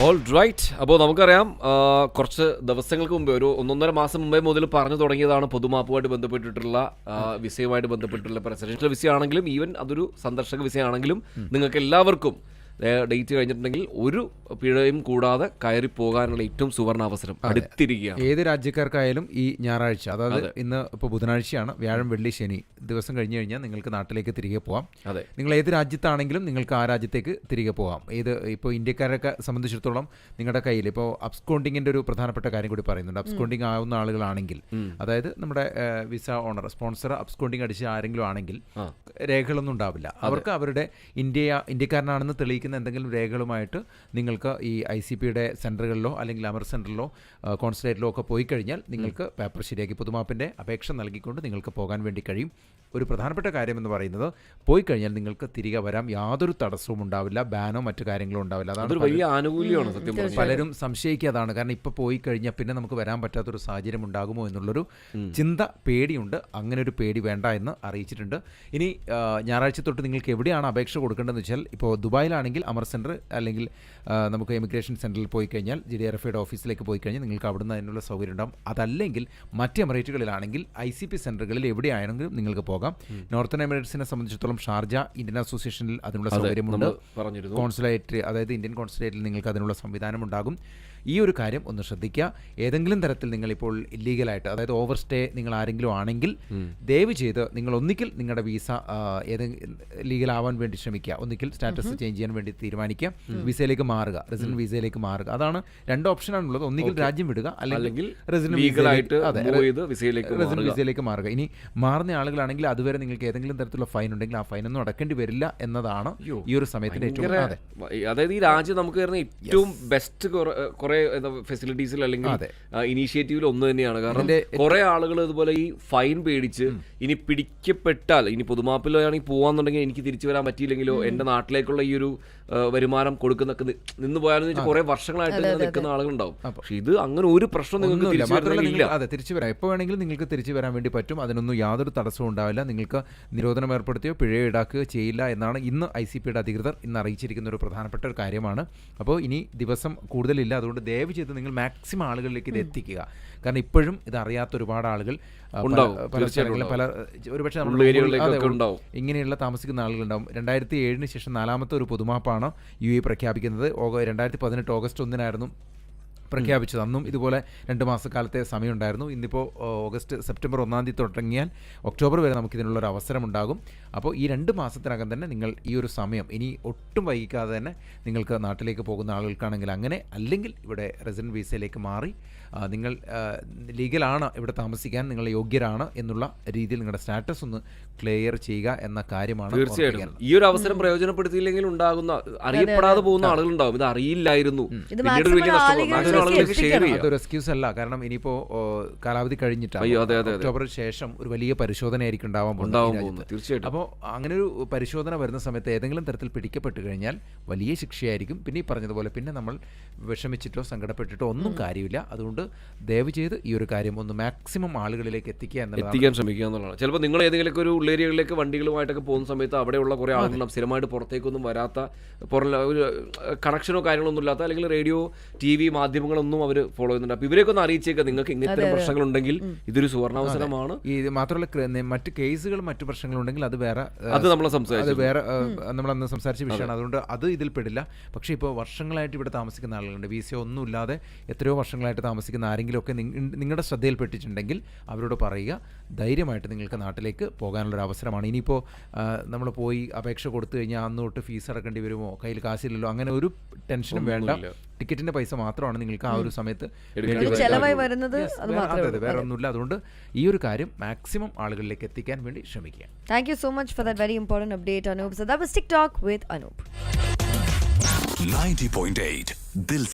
All right അപ്പോൾ നമുക്കറിയാം കുറച്ച് ദിവസങ്ങൾക്ക് മുമ്പേ ഒരു ഒന്നൊന്നര മാസം മുമ്പേ മുതൽ പറഞ്ഞു തുടങ്ങിയതാണ് പൊതുമാപ്പുമായിട്ട് ബന്ധപ്പെട്ടിട്ടുള്ള വിസയുമായിട്ട് ബന്ധപ്പെട്ടിട്ടുള്ള പ്രസിഡൻഷ്യൽ വിസയാണെങ്കിലും ഈവൻ അതൊരു സന്ദർശക വിസയാണെങ്കിലും നിങ്ങൾക്ക് എല്ലാവർക്കും ഡേറ്റ് കഴിഞ്ഞിട്ടുണ്ടെങ്കിൽ ഒരു പിഴയും കൂടാതെ കയറി പോകാനുള്ള ഏറ്റവും സുവർണ അവസരം അടുത്തിരിക്കുകയാണ്. ഏത് രാജ്യക്കാർക്കായാലും ഈ ഞായറാഴ്ച അതായത് ഇന്ന് ഇപ്പോൾ ബുധനാഴ്ചയാണ് വ്യാഴം വെള്ളി ശനി ദിവസം കഴിഞ്ഞു കഴിഞ്ഞാൽ നിങ്ങൾക്ക് നാട്ടിലേക്ക് തിരികെ പോകാം അതെ. നിങ്ങൾ ഏത് രാജ്യത്താണെങ്കിലും നിങ്ങൾക്ക് ആ രാജ്യത്തേക്ക് തിരികെ പോകാം ഏത് ഇപ്പോൾ ഇന്ത്യക്കാരൊക്കെ സംബന്ധിച്ചിടത്തോളം നിങ്ങളുടെ കയ്യിൽ ഇപ്പോൾ അബ്സ്കോണ്ടിങ്ങിന്റെ ഒരു പ്രധാനപ്പെട്ട കാര്യം കൂടി പറയുന്നുണ്ട്. അബ്സ്കോണ്ടിങ് ആവുന്ന ആളുകളാണെങ്കിൽ അതായത് നമ്മുടെ വിസ ഓണർ സ്പോൺസർ അബ്സ്കോണ്ടിങ് അടിച്ച ആരെങ്കിലും ആണെങ്കിൽ രേഖകളൊന്നും ഉണ്ടാവില്ല. അവർക്ക് അവരുടെ ഇന്ത്യ ഇന്ത്യക്കാരനാണെന്ന് തെളിയിക്കുന്ന എന്തെങ്കിലും രേഖകളുമായിട്ട് നിങ്ങൾക്ക് ഈ ഐ സി പിയുടെ സെന്ററുകളിലോ അല്ലെങ്കിൽ അമർ സെന്ററിലോ കോൺസുലേറ്റിലോ ഒക്കെ പോയി കഴിഞ്ഞാൽ നിങ്ങൾക്ക് പേപ്പർ ശരിയാക്കി പുതുമാപ്പിന്റെ അപേക്ഷ നൽകിക്കൊണ്ട് നിങ്ങൾക്ക് പോകാൻ വേണ്ടി കഴിയും. ഒരു പ്രധാനപ്പെട്ട കാര്യം എന്ന് പറയുന്നത് പോയി കഴിഞ്ഞാൽ നിങ്ങൾക്ക് തിരികെ വരാം. യാതൊരു തടസ്സവും ഉണ്ടാവില്ല. ബാനോ മറ്റു കാര്യങ്ങളോ ഉണ്ടാവില്ല. അതാണ് അതൊരു വലിയ ആനുകൂല്യമാണ് സത്യം പറഞ്ഞാൽ. പലരും സംശയിക്കാതാണ്. കാരണം ഇപ്പോൾ പോയി കഴിഞ്ഞാൽ പിന്നെ നമുക്ക് വരാൻ പറ്റാത്തൊരു സാഹചര്യം ഉണ്ടാകുമോ എന്നുള്ളൊരു ചിന്ത പേടിയുണ്ട്. അങ്ങനെ ഒരു പേടി വേണ്ട എന്ന് അറിയിച്ചിട്ടുണ്ട്. ഇനി ഞായറാഴ്ച തൊട്ട് നിങ്ങൾക്ക് എവിടെയാണ് അപേക്ഷ കൊടുക്കേണ്ടതെന്ന് വെച്ചാൽ ഇപ്പോൾ ദുബായിലാണെങ്കിൽ അമർ സെന്റർ അല്ലെങ്കിൽ നമുക്ക് എമിഗ്രേഷൻ സെന്ററിൽ പോയി കഴിഞ്ഞാൽ ജി ഡി ആർ എഫ് ഓഫീസിലേക്ക് പോയി കഴിഞ്ഞാൽ നിങ്ങൾക്ക് അവിടുന്ന് അതിനുള്ള സൗകര്യം ഉണ്ടാകും അതല്ലെങ്കിൽ മറ്റ് എമിറേറ്റുകളിലാണെങ്കിൽ ഐ സി പി സെന്ററുകളിൽ എവിടെയാണെങ്കിലും നിങ്ങൾക്ക് പോകാം. നോർത്തേൺ എമിറേറ്റ്സിനെ സംബന്ധിച്ചിടത്തോളം ഷാർജ ഇന്ത്യൻ അസോസിയേഷനിൽ അതിനുള്ള സൗകര്യമുണ്ട്. കോൺസുലേറ്റ് അതായത് ഇന്ത്യൻ കോൺസുലേറ്റിൽ നിങ്ങൾക്ക് അതിനുള്ള സംവിധാനം ഉണ്ടാകും ഈ ഒരു കാര്യം ഒന്ന് ശ്രദ്ധിക്കുക. ഏതെങ്കിലും തരത്തിൽ നിങ്ങളിപ്പോൾ ഇല്ലീഗലായിട്ട് അതായത് ഓവർ സ്റ്റേ നിങ്ങൾ ആരെങ്കിലും ആണെങ്കിൽ ദയവ് ചെയ്ത് നിങ്ങൾ ഒന്നിക്കൽ നിങ്ങളുടെ വീസ ഏതെങ്കിലും ലീഗൽ ആവാൻ വേണ്ടി ശ്രമിക്കുക. ഒന്നിക്കൽ സ്റ്റാറ്റസ് ചേഞ്ച് ചെയ്യാൻ വേണ്ടി തീരുമാനിക്കുക. വിസയിലേക്ക് മാറുക. റെസിഡന്റ് വിസയിലേക്ക് മാറുക. അതാണ് രണ്ട് ഓപ്ഷനാണുള്ളത് ഒന്നുകിൽ രാജ്യം വിടുക അല്ലെങ്കിൽ റെസിഡന്റ് അതെ റെസിഡന്റ് വിസയിലേക്ക് മാറുക. ഇനി മാറുന്ന ആളുകളാണെങ്കിൽ അതുവരെ നിങ്ങൾക്ക് ഏതെങ്കിലും തരത്തിലുള്ള ഫൈൻ ഉണ്ടെങ്കിൽ ആ ഫൈൻ ഒന്നും അടക്കേണ്ടി വരില്ല എന്നതാണ് ഈ ഒരു സമയത്തിന്റെ ഏറ്റവും അതെ. അതായത് ഈ രാജ്യം നമുക്ക് തരുന്ന ഏറ്റവും ബെസ്റ്റ് കുറെ ഫെസിലിറ്റീസിൽ അല്ലെങ്കിൽ. ഇനീഷ്യേറ്റീവിൽ ഒന്ന് തന്നെയാണ്. കാരണം കുറെ ആളുകൾ ഇതുപോലെ ഈ ഫൈൻ പേടിച്ച് ഇനി പിടിക്കപ്പെട്ടാൽ ഇനി പൊതുമാപ്പിലാണെങ്കിൽ പോവാന്നുണ്ടെങ്കിൽ എനിക്ക് തിരിച്ചു വരാൻ പറ്റിയില്ലെങ്കിലോ എന്റെ നാട്ടിലേക്കുള്ള ഈ ഒരു വരുമാനം കൊടുക്കുന്നൊക്കെ നി- നിന്ന് പോയാലെന്ന് വെച്ചാൽ കുറെ വർഷങ്ങളായിട്ട് ഇങ്ങനെ നിൽക്കുന്ന ആളുകളുണ്ടാവും. പക്ഷെ ഇത് അങ്ങനെ ഒരു പ്രശ്നം നിങ്ങൾക്ക് തിരിച്ചു വരുന്നില്ല. അതെ തിരിച്ചു വരാം. എപ്പോൾ വേണമെങ്കിലും നിങ്ങൾക്ക് തിരിച്ചു വരാൻ വേണ്ടി പറ്റും. അതിനൊന്നും യാതൊരു തടസ്സവും ഉണ്ടാവില്ല. നിങ്ങൾക്ക് നിരോധനം ഏർപ്പെടുത്തിയോ പിഴയോ ഈടാക്കുകയോ ചെയ്യില്ല എന്നാണ് ഇന്ന് ഐ സി പിയുടെ അധികൃതർ ഇന്ന് അറിയിച്ചിരിക്കുന്ന ഒരു പ്രധാനപ്പെട്ട ഒരു കാര്യമാണ്. അപ്പോൾ ഇനി ദിവസം കൂടുതലില്ല. അതുകൊണ്ട് ദയവ് ചെയ്ത് നിങ്ങൾ മാക്സിമം ആളുകളിലേക്ക് ഇത് എത്തിക്കുക. കാരണം ഇപ്പോഴും ഇത് അറിയാത്ത ഒരുപാട് ആളുകൾ പല- പല ഒരുപക്ഷെ. ഇങ്ങനെയുള്ള താമസിക്കുന്ന ആളുകളുണ്ടാവും. രണ്ടായിരത്തി ഏഴിന് ശേഷം നാലാമത്തെ ഒരു പൊതുമാപ്പാണ് യു എ പ്രഖ്യാപിക്കുന്നത്. രണ്ടായിരത്തി പതിനെട്ട് ഓഗസ്റ്റ് ഒന്നിനായിരുന്നു പ്രഖ്യാപിച്ചത് അന്നും ഇതുപോലെ രണ്ട് മാസക്കാലത്തെ സമയമുണ്ടായിരുന്നു. ഇന്നിപ്പോൾ ഓഗസ്റ്റ് സെപ്റ്റംബർ ഒന്നാം തീയതി തുടങ്ങിയാൽ ഒക്ടോബർ വരെ നമുക്ക് ഇതിനുള്ള ഒരു അവസരമുണ്ടാകും. അപ്പോൾ ഈ രണ്ട് മാസത്തിനകം തന്നെ നിങ്ങൾ ഈ ഒരു സമയം ഇനി ഒട്ടും വൈകിക്കാതെ തന്നെ നിങ്ങൾക്ക് നാട്ടിലേക്ക് പോകുന്ന ആളുകൾക്കാണെങ്കിൽ അങ്ങനെ അല്ലെങ്കിൽ ഇവിടെ റെസിഡന്റ് വിസയിലേക്ക് മാറി നിങ്ങൾ ലീഗലാണ് ഇവിടെ താമസിക്കാൻ നിങ്ങൾ യോഗ്യരാണ് എന്നുള്ള രീതിയിൽ നിങ്ങളുടെ സ്റ്റാറ്റസ് ഒന്ന് ക്ലിയർ ചെയ്യുക എന്ന കാര്യമാണ് തീർച്ചയായിട്ടും. ഈ ഒരു അവസരം പ്രയോജനപ്പെടുത്തിയില്ലെങ്കിൽ ഉണ്ടാകുന്ന അറിയപ്പെടാതെ പോകുന്ന ആളുകളുണ്ടാവും. ഇത് അറിയില്ലായിരുന്നു. പിന്നീട് ഒരു വലിയ maximum അതൊരു എക്സ്ക്യൂസ് അല്ല. കാരണം ഇനിയിപ്പോ കാലാവധി കഴിഞ്ഞിട്ടാണ്. ഒക്ടോബറിന് ശേഷം ഒരു വലിയ പരിശോധന ആയിരിക്കും ഉണ്ടാവാൻ പോകുന്നത്. തീർച്ചയായിട്ടും. അപ്പോൾ അങ്ങനെ ഒരു പരിശോധന വരുന്ന സമയത്ത് ഏതെങ്കിലും തരത്തിൽ പിടിക്കപ്പെട്ട് കഴിഞ്ഞാൽ വലിയ ശിക്ഷയായിരിക്കും. പിന്നെ ഈ പറഞ്ഞതുപോലെ പിന്നെ നമ്മൾ വിഷമിച്ചിട്ടോ സങ്കടപ്പെട്ടിട്ടോ ഒന്നും കാര്യമില്ല. അതുകൊണ്ട് ദയവ് ചെയ്ത് ഈ ഒരു കാര്യം ഒന്ന് മാക്സിമം ആളുകളിലേക്ക് എത്തിക്കുക എന്നുള്ളതാണ്. എത്തിക്കാൻ ശ്രമിക്കുക എന്നുള്ളതാണ്. ചിലപ്പോൾ നിങ്ങൾ ഏതെങ്കിലും ഒരു ഉള്ളേരിയകളിലേക്ക് വണ്ടികളുമായിട്ടൊക്കെ പോകുന്ന സമയത്ത് അവിടെയുള്ള കുറേ ആളുകളും സ്ഥിരമായിട്ട് പുറത്തേക്കൊന്നും വരാത്ത പുറം ഒരു കണക്ഷനോ കാര്യങ്ങളൊന്നും ഇല്ലാത്ത അല്ലെങ്കിൽ റേഡിയോ ടി വി മാധ്യമങ്ങളൊന്നും അവർ ഫോളോ ചെയ്യുന്നുണ്ട്. അപ്പോൾ ഇവരെയൊക്കെ ഒന്ന് അറിയിച്ചേക്കാം നിങ്ങൾക്ക് ഇങ്ങനത്തെ പ്രശ്നങ്ങളുണ്ടെങ്കിൽ ഇതൊരു സുവർണാവസരമാണ്. ഈ ഇത് മാത്രമല്ല മറ്റ് കേസുകൾ മറ്റു പ്രശ്നങ്ങളുണ്ടെങ്കിൽ അത് വേറെ അത് നമ്മൾ അത് സംസാരിച്ചു. വേറെ നമ്മൾ അന്ന് സംസാരിച്ച വിഷയമാണ്. അതുകൊണ്ട് അത് ഇതിൽ പെടില്ല. പക്ഷേ ഇപ്പോൾ വർഷങ്ങളായിട്ട് ഇവിടെ താമസിക്കുന്ന ആളുകളുണ്ട്. വി സി ഒന്നും ഇല്ലാതെ എത്രയോ വർഷങ്ങളായിട്ട് താമസിക്കുന്ന ആരെങ്കിലുമൊക്കെ ഒക്കെ നിങ്ങളുടെ ശ്രദ്ധയിൽപ്പെട്ടിട്ടുണ്ടെങ്കിൽ അവരോട് പറയുക. ധൈര്യമായിട്ട് നിങ്ങൾക്ക് നാട്ടിലേക്ക് പോകാനുള്ളൊരു അവസരമാണ്. ഇനിയിപ്പോൾ നമ്മൾ പോയി അപേക്ഷ കൊടുത്തു കഴിഞ്ഞാൽ അന്ന് തൊട്ട് ഫീസ് അടക്കേണ്ടി വരുമോ? കയ്യിൽ കാശില്ലല്ലോ? അങ്ങനെ ഒരു ടെൻഷനും വേണ്ട. ടിക്കറ്റിന്റെ പൈസ മാത്രമാണ് നിങ്ങൾക്ക് ആ ഒരു സമയത്ത് ചെലവായി വരുന്നത്. വേറെ- ഒന്നുമില്ല. അതുകൊണ്ട് ഈ ഒരു കാര്യം മാക്സിമം ആളുകളിലേക്ക് എത്തിക്കാൻ വേണ്ടി ശ്രമിക്കുക. Thank you so much for that very update Anoop so So was TikTok with Anoop 90.8 Dil